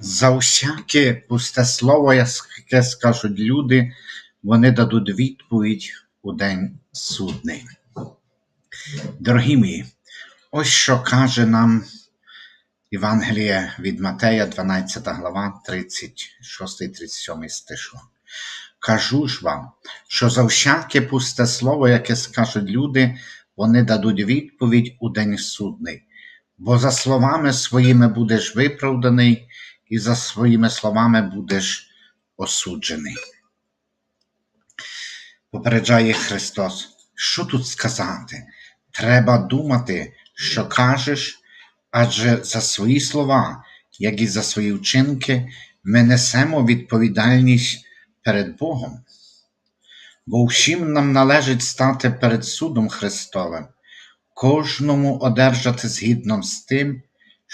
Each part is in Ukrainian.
За всяке пусте слово, яке скажуть люди, вони дадуть відповідь у день судний. Дорогі мої, ось що каже нам Євангеліє від Матея, 12 глава, 36-37 стишу. Кажу ж вам, що за всяке пусте слово, яке скажуть люди, вони дадуть відповідь у день судний. Бо за словами своїми будеш виправданий, і за своїми словами будеш осуджений. Попереджає Христос. Що тут сказати? Треба думати, що кажеш, адже за свої слова, як і за свої вчинки, ми несемо відповідальність перед Богом. Бо всім нам належить стати перед судом Христовим, кожному одержати згідно з тим,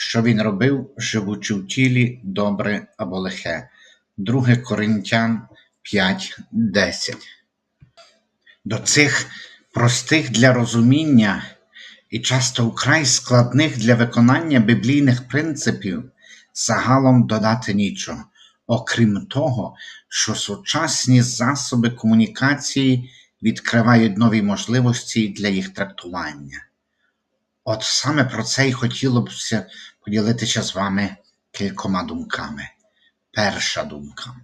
що він робив, живучи в тілі добре або лихе. 2 Коринтян 5.10. До цих простих для розуміння і часто вкрай складних для виконання біблійних принципів загалом додати нічого, окрім того, що сучасні засоби комунікації відкривають нові можливості для їх трактування. От саме про це й хотілося б поділитися з вами кількома думками. Перша думка.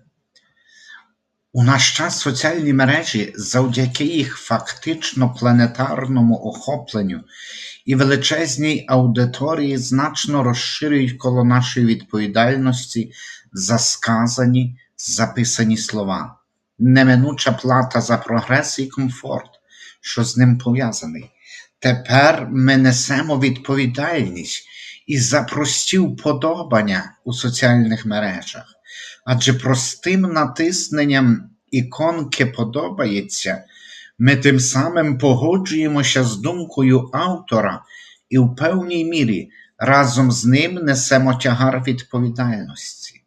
У наш час соціальні мережі завдяки їх фактично планетарному охопленню і величезній аудиторії значно розширюють коло нашої відповідальності за сказані, записані слова, неминуча плата за прогрес і комфорт, що з ним пов'язаний. Тепер ми несемо відповідальність і за прості вподобання у соціальних мережах, адже простим натисненням іконки подобається, ми тим самим погоджуємося з думкою автора і в певній мірі разом з ним несемо тягар відповідальності.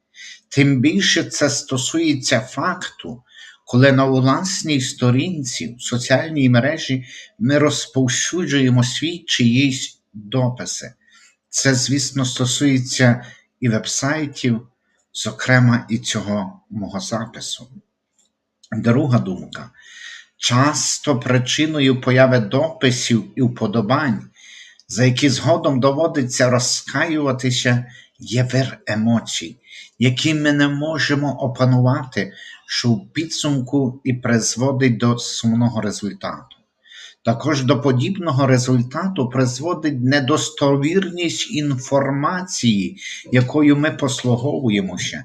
Тим більше це стосується факту, коли на власній сторінці в соціальній мережі ми розповсюджуємо свій чиїсь дописи. Це, звісно, стосується і вебсайтів, зокрема і цього мого запису. Друга думка. Часто причиною появи дописів і вподобань, за які згодом доводиться розкаюватися, є вир емоцій, які ми не можемо опанувати, що в підсумку і призводить до сумного результату. Також до подібного результату призводить недостовірність інформації, якою ми послуговуємося,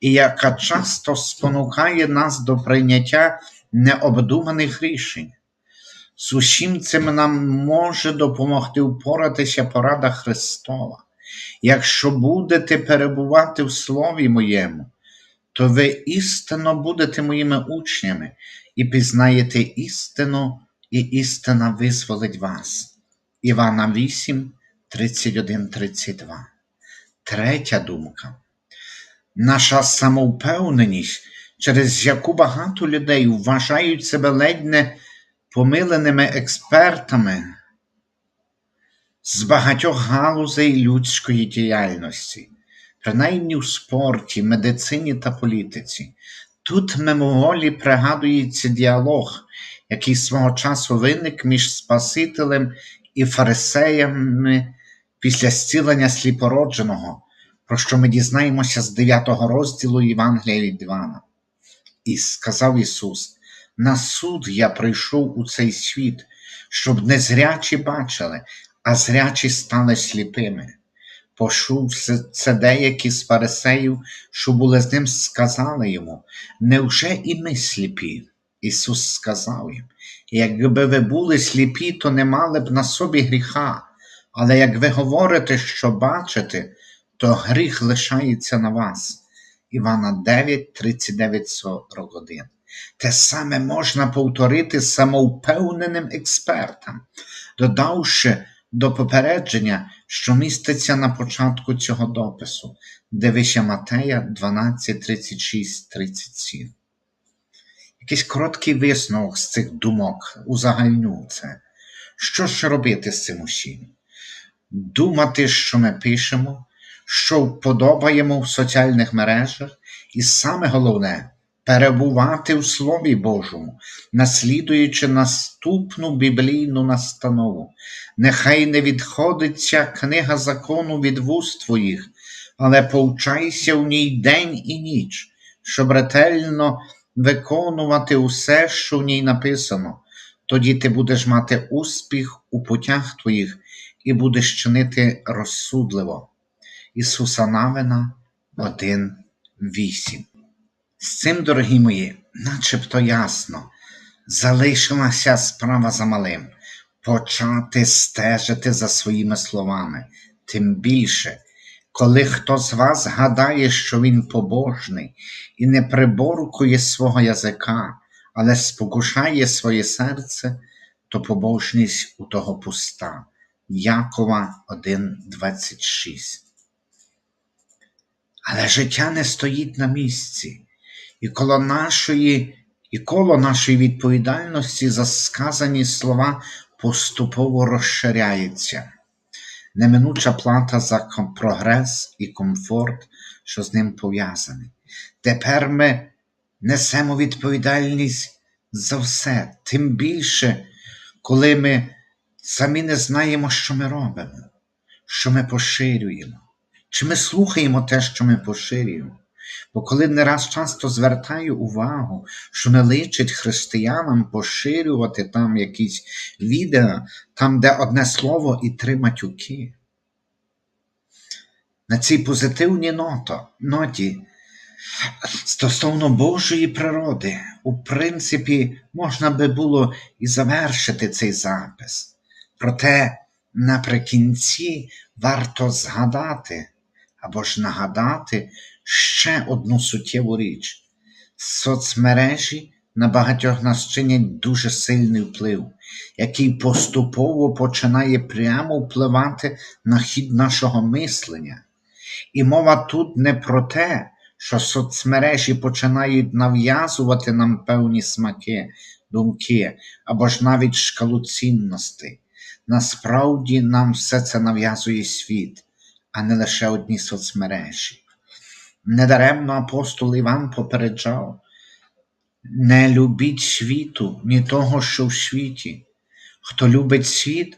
і яка часто спонукає нас до прийняття необдуманих рішень. З усім цим нам може допомогти впоратися порада Христова. Якщо будете перебувати в Слові моєму, то ви істинно будете моїми учнями і пізнаєте істину, і істина визволить вас. Івана 8, 31, 32. Третя думка. Наша самовпевненість, через яку багато людей вважають себе ледь не помиленими експертами з багатьох галузей людської діяльності, принаймні в спорті, медицині та політиці. Тут мимоволі пригадується діалог, який свого часу виник між Спасителем і фарисеями після зцілення сліпородженого, про що ми дізнаємося з 9 розділу Євангелія від Івана. І сказав Ісус: На суд я прийшов у цей світ, щоб не зрячі бачили, а зрячі стали сліпими. Почув це деякі з фарисеїв, що були з ним, сказали йому, невже і ми сліпі? Ісус сказав їм, якби ви були сліпі, то не мали б на собі гріха, але як ви говорите, що бачите, то гріх лишається на вас. Івана 9, 39, 41. Те саме можна повторити самовпевненим експертам, додавши до попередження, що міститься на початку цього допису, дивися Матея 12, 36, 37. Якийсь короткий висновок з цих думок узагальню це. Що ж робити з цим усім? Думати, що ми пишемо, що вподобаємо в соціальних мережах, і саме головне перебувати в Слові Божому, наслідуючи наступну біблійну настанову. Нехай не відходить ця книга закону від вуст твоїх, але повчайся в ній день і ніч, щоб ретельно виконувати усе, що в ній написано. Тоді ти будеш мати успіх у путях твоїх і будеш чинити розсудливо. Ісуса Навина 1.8 З цим, дорогі мої, начебто ясно, залишилася справа за малим. Почати стежити за своїми словами, тим більше, коли хто з вас гадає, що він побожний і не приборкує свого язика, але спокушає своє серце, то побожність у того пуста. Якова 1.26 Але життя не стоїть на місці, і коло нашої, і коло нашої відповідальності за сказані слова поступово розширяється. Неминуча плата за прогрес і комфорт, що з ним пов'язаний. Тепер ми несемо відповідальність за все, тим більше, коли ми самі не знаємо, що ми робимо, що ми поширюємо, чи ми слухаємо те, що ми поширюємо. Бо коли не раз часто звертаю увагу, що не личить християнам поширювати там якісь відео, там, де одне слово і три матюки. На цій позитивній ното, ноті стосовно Божої природи, у принципі, можна би було і завершити цей запис. Проте наприкінці варто згадати або ж нагадати ще одну суттєву річ. Соцмережі на багатьох нас чинять дуже сильний вплив, який поступово починає прямо впливати на хід нашого мислення. І мова тут не про те, що соцмережі починають нав'язувати нам певні смаки, думки або ж навіть шкалу цінностей. Насправді нам все це нав'язує світ, а не лише одні соцмережі. Недаремно апостол Іван попереджав: не любіть світу, ні того, що в світі. Хто любить світ,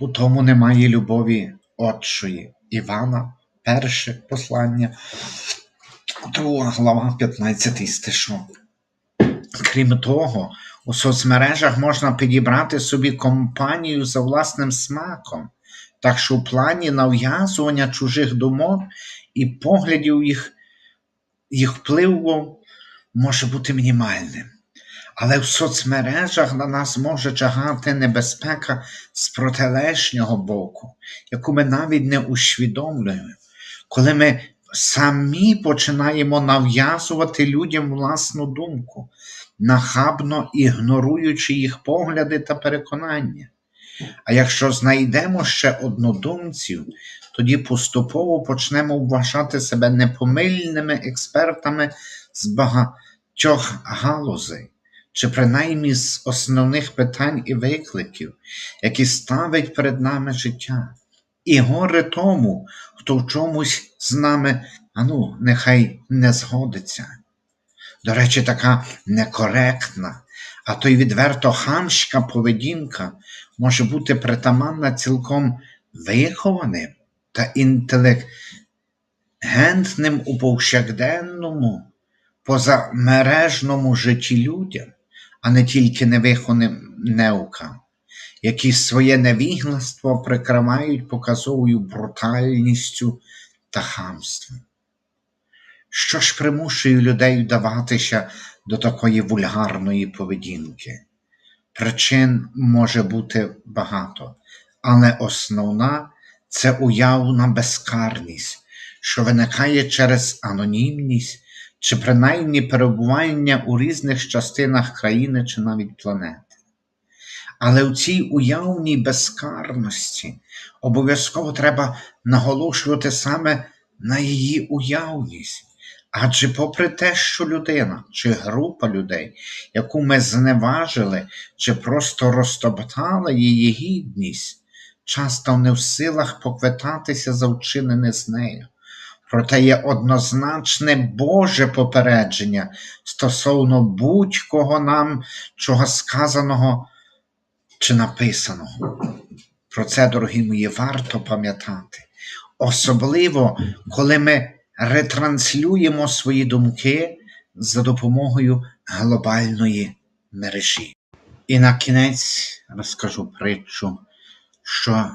у тому немає любові Отчої. Івана, перше послання, 2 глава, 15 стишок. Крім того, у соцмережах можна підібрати собі компанію за власним смаком, так що в плані нав'язування чужих думок і поглядів їх, їх впливу може бути мінімальним. Але в соцмережах на нас може чагати небезпека з протилежнього боку, яку ми навіть не усвідомлюємо, коли ми самі починаємо нав'язувати людям власну думку, нахабно ігноруючи їх погляди та переконання. А якщо знайдемо ще однодумців, тоді поступово почнемо вважати себе непомильними експертами з багатьох галузей, чи принаймні з основних питань і викликів, які ставить перед нами життя. І горе тому, хто в чомусь з нами, ану, нехай не згодиться. До речі, така некоректна, а то й відверто хамська поведінка може бути притаманна цілком вихованим та інтелігентним у повсякденному, позамережному житті людям, а не тільки невихованим неукам, які своє невігластво прикривають показовою брутальністю та хамством. Що ж примушує людей вдаватися до такої вульгарної поведінки? Причин може бути багато, але основна це уявна безкарність, що виникає через анонімність чи принаймні перебування у різних частинах країни чи навіть планети. Але в цій уявній безкарності обов'язково треба наголошувати саме на її уявність. Адже, попри те, що людина чи група людей, яку ми зневажили чи просто розтоптали її гідність, часто не в силах поквитатися за вчинене з нею, проте є однозначне Боже попередження стосовно будь-кого нам чого сказаного чи написаного. Про це, дорогі мої, варто пам'ятати. Особливо, коли ми ретранслюємо свої думки за допомогою глобальної мережі. І на кінець розкажу притчу, що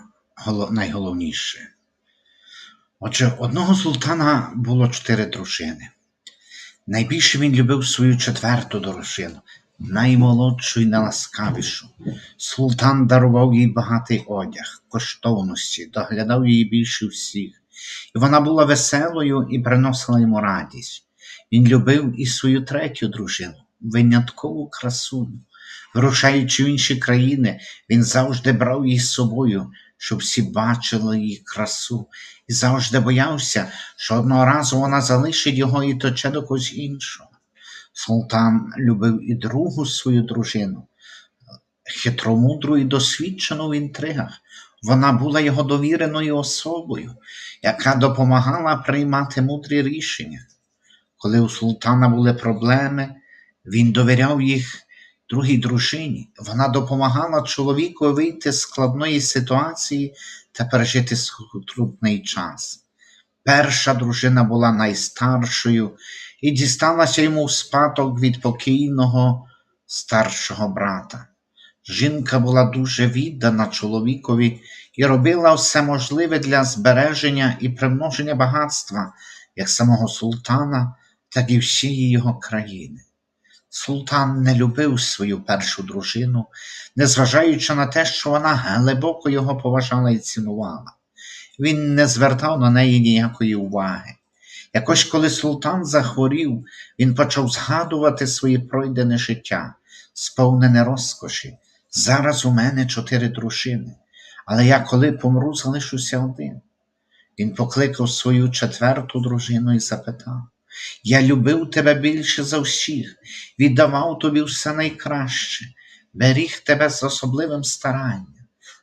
найголовніше. Отже, одного султана було чотири дружини. Найбільше він любив свою четверту дружину, наймолодшу і найласкавішу. Султан дарував їй багатий одяг, коштовності, доглядав її більше всіх, і вона була веселою і приносила йому радість. Він любив і свою третю дружину, виняткову красуню. Вирушаючи в інші країни, він завжди брав її з собою, щоб всі бачили її красу, і завжди боявся, що одного разу вона залишить його і точе до когось іншого. Султан любив і другу свою дружину, хитромудру і досвідчену в інтригах. Вона була його довіреною особою, яка допомагала приймати мудрі рішення. Коли у султана були проблеми, він довіряв їх другій дружині. Вона допомагала чоловіку вийти з складної ситуації та пережити трудний час. Перша дружина була найстаршою і дісталася йому в спадок від покійного старшого брата. Жінка була дуже віддана чоловікові і робила все можливе для збереження і примноження багатства як самого султана, так і всієї його країни. Султан не любив свою першу дружину, незважаючи на те, що вона глибоко його поважала і цінувала. Він не звертав на неї ніякої уваги. Якось коли султан захворів, він почав згадувати своє пройдене життя, сповнене розкоші. Зараз у мене чотири дружини, але я коли помру, залишуся один. Він покликав свою четверту дружину і запитав: Я любив тебе більше за всіх, віддавав тобі все найкраще, беріг тебе з особливим старанням.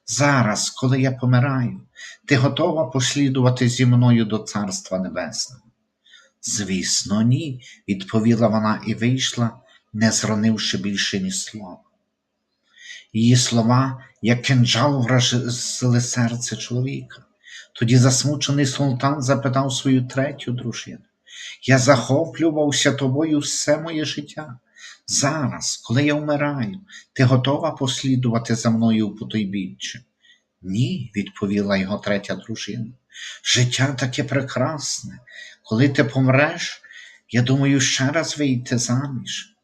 Зараз, коли я помираю, ти готова послідувати зі мною до Царства Небесного? Звісно, ні, відповіла вона і вийшла, не зронивши більше ні слова. Її слова, як кинджал, вразили серце чоловіка. Тоді засмучений султан запитав свою третю дружину. Я захоплювався тобою все моє життя. Зараз, коли я вмираю, ти готова послідувати за мною у потойбіччя? Ні, відповіла його третя дружина. Життя таке прекрасне. Коли ти помреш, я думаю ще раз вийти заміж.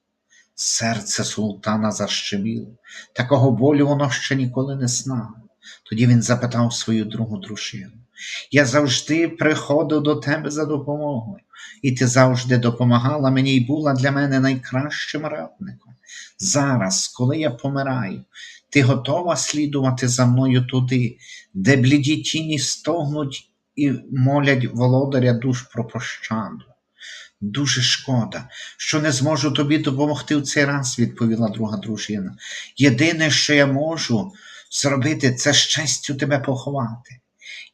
Серце султана защеміло, такого болю воно ще ніколи не знало. Тоді він запитав свою другу дружину. Я завжди приходив до тебе за допомогою, і ти завжди допомагала мені і була для мене найкращим радником. Зараз, коли я помираю, ти готова слідувати за мною туди, де бліді тіні стогнуть і молять володаря душ про пощаду. Дуже шкода, що не зможу тобі допомогти в цей раз, відповіла друга дружина. Єдине, що я можу зробити, це з честю тебе поховати.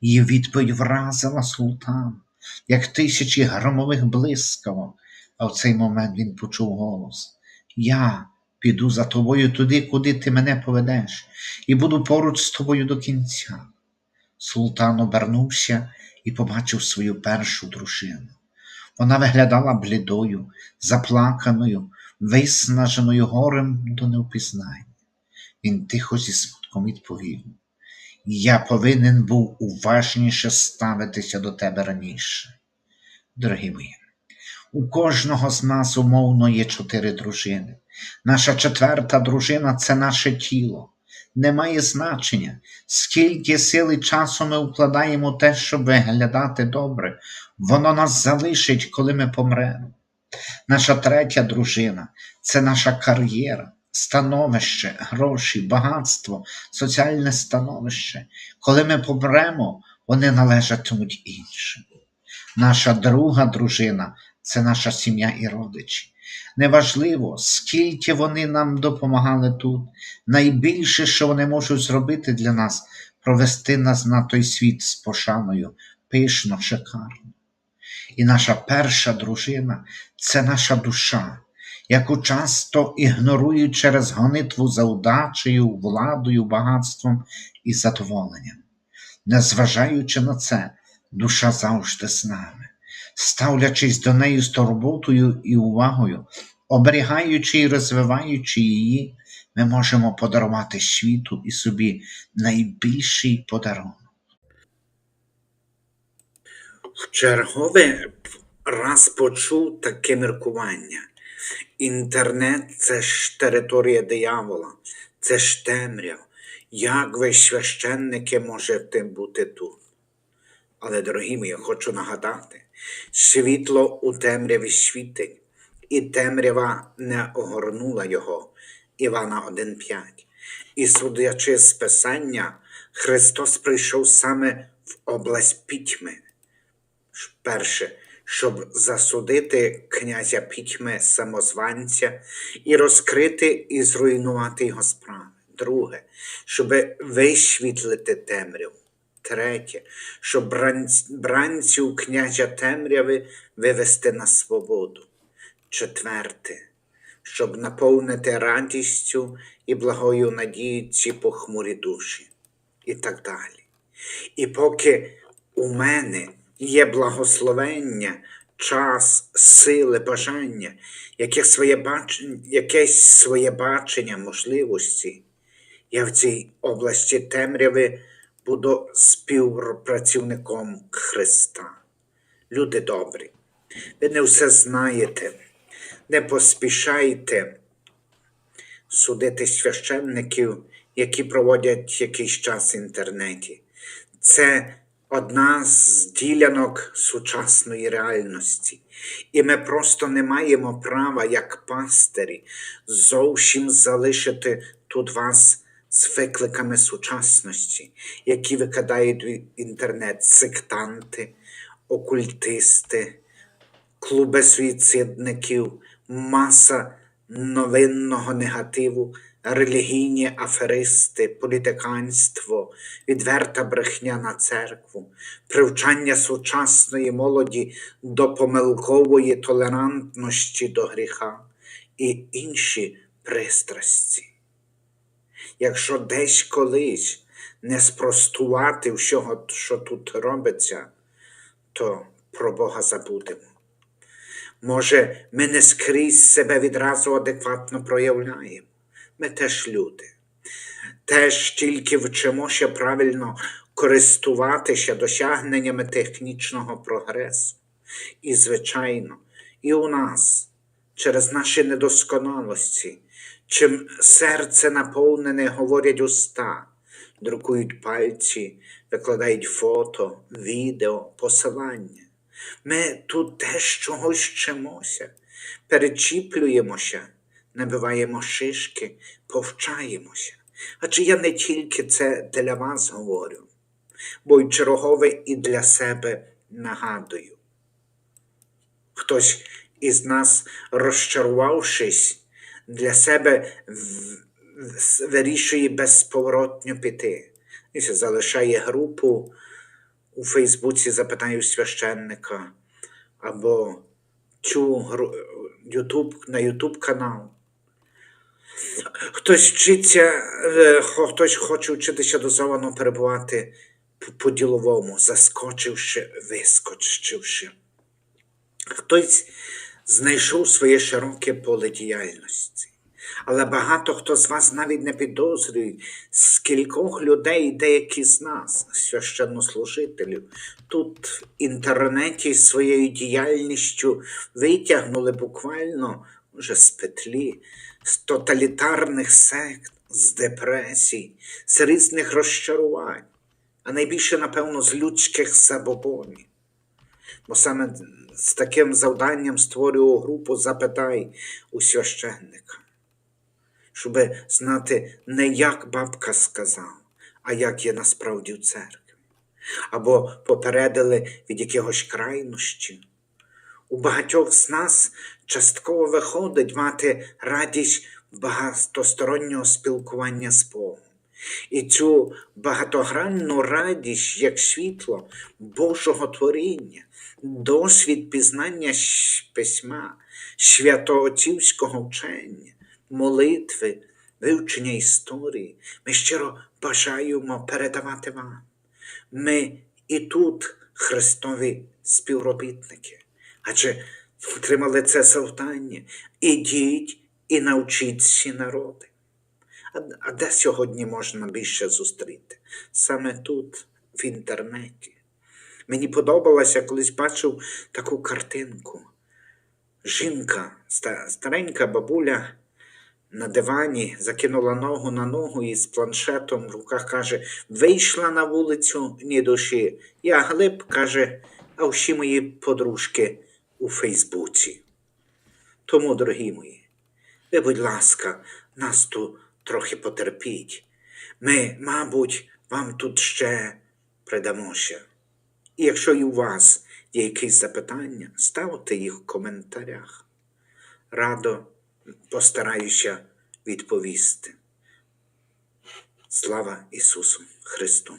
Її відповідь вразила султан, як тисячі громових блискавок, а в цей момент він почув голос. Я піду за тобою туди, куди ти мене поведеш, і буду поруч з тобою до кінця. Султан обернувся і побачив свою першу дружину. Вона виглядала блідою, заплаканою, виснаженою горем до невпізнання. Він тихо зі смутком відповів: Я повинен був уважніше ставитися до тебе раніше. Дорогі мої, у кожного з нас умовно є чотири дружини. Наша четверта дружина це наше тіло. Немає значення, скільки сили часу ми вкладаємо те, щоб виглядати добре, воно нас залишить, коли ми помремо. Наша третя дружина це наша кар'єра, становище, гроші, багатство, соціальне становище. Коли ми помремо, вони належатимуть іншим. Наша друга дружина це наша сім'я і родичі. Неважливо, скільки вони нам допомагали тут, найбільше, що вони можуть зробити для нас, провести нас на той світ з пошаною, пишно, шикарно. І наша перша дружина це наша душа, яку часто ігнорують через гонитву за удачею, владою, багатством і задоволенням. Незважаючи на це, душа завжди з нами, ставлячись до неї з турботою і увагою, оберігаючи і розвиваючи її, ми можемо подарувати світу і собі найбільший подарунок. В чергове раз почув таке міркування. Інтернет це ж територія диявола, це ж темряв. Як ви, священники, можете бути тут? Але, дорогі мої, хочу нагадати, світло у темряві світить, і темрява не огорнула його. Івана 1.5. І судячи з Писання, Христос прийшов саме в область пітьми. Перше, щоб засудити князя пітьми самозванця і розкрити і зруйнувати його справи. Друге, щоб висвітлити темряву. Третє, щоб бранців князя темряви вивести на свободу. Четверте, щоб наповнити радістю і благою надією ці похмурі душі. І так далі. І поки у мене є благословення, час, сили, бажання, яке своє бачення, якесь своє бачення, можливості, я в цій області темряви буду співпрацівником Христа. Люди добрі, ви не все знаєте, не поспішайте судити священників, які проводять якийсь час в інтернеті. Це одна з ділянок сучасної реальності. І ми просто не маємо права, як пастирі, зовсім залишити тут вас з викликами сучасності, які викидають інтернет сектанти, окультисти, клуби суїцидників, маса новинного негативу, релігійні аферисти, політиканство, відверта брехня на церкву, привчання сучасної молоді до помилкової толерантності до гріха і інші пристрасті. Якщо десь колись не спростувати всього, що тут робиться, то про Бога забудемо. Може, ми не скрізь себе відразу адекватно проявляємо. Ми теж люди. Теж тільки вчимося правильно користуватися досягненнями технічного прогресу. І, звичайно, і у нас через наші недосконалості, чим серце наповнене, говорять уста, друкують пальці, викладають фото, відео, посилання. Ми тут теж чогось вчимося, перечіплюємося, набиваємо шишки, повчаємося. Адже я не тільки це для вас говорю, бо й чергове і для себе нагадую. Хтось із нас, розчарувавшись, для себе вирішує безповоротньо піти. І залишає групу у Фейсбуці запитаю священника або цю YouTube, на YouTube канал. Хтось вчиться, е, хтось хоче вчитися дозовано перебувати по- по-діловому, заскочивши, вискочивши. Хтось знайшов своє широке поле діяльності. Але багато хто з вас навіть не підозрює, скількох людей, деякі з нас, священнослужителів, тут в інтернеті своєю діяльністю витягнули буквально вже з петлі, з тоталітарних сект, з депресій, з різних розчарувань, а найбільше, напевно, з людських забобонів. Бо саме з таким завданням створював групу Запитай у священника, щоб знати не як бабка сказав, а як є насправді в церкві. Або попередили від якихось крайнощів. У багатьох з нас частково виходить мати радість багатостороннього спілкування з Богом. І цю багатогранну радість, як світло Божого творіння, досвід пізнання письма, святоотцівського вчення, молитви, вивчення історії, ми щиро бажаємо передавати вам. Ми і тут Христові співробітники, адже отримали це завдання. Ідіть і навчіть всі народи. А де сьогодні можна більше зустріти? Саме тут, в інтернеті. Мені подобалося, колись бачив таку картинку. Жінка, старенька бабуля на дивані закинула ногу на ногу і з планшетом в руках каже: вийшла на вулицю ні душі. Я глиб, каже, а всі мої подружки у Фейсбуці. Тому, дорогі мої, ви, будь ласка, нас тут трохи потерпіть. Ми, мабуть, вам тут ще придамося. І якщо і у вас є якісь запитання, ставте їх в коментарях. Радо постараюся відповісти. Слава Ісусу Христу!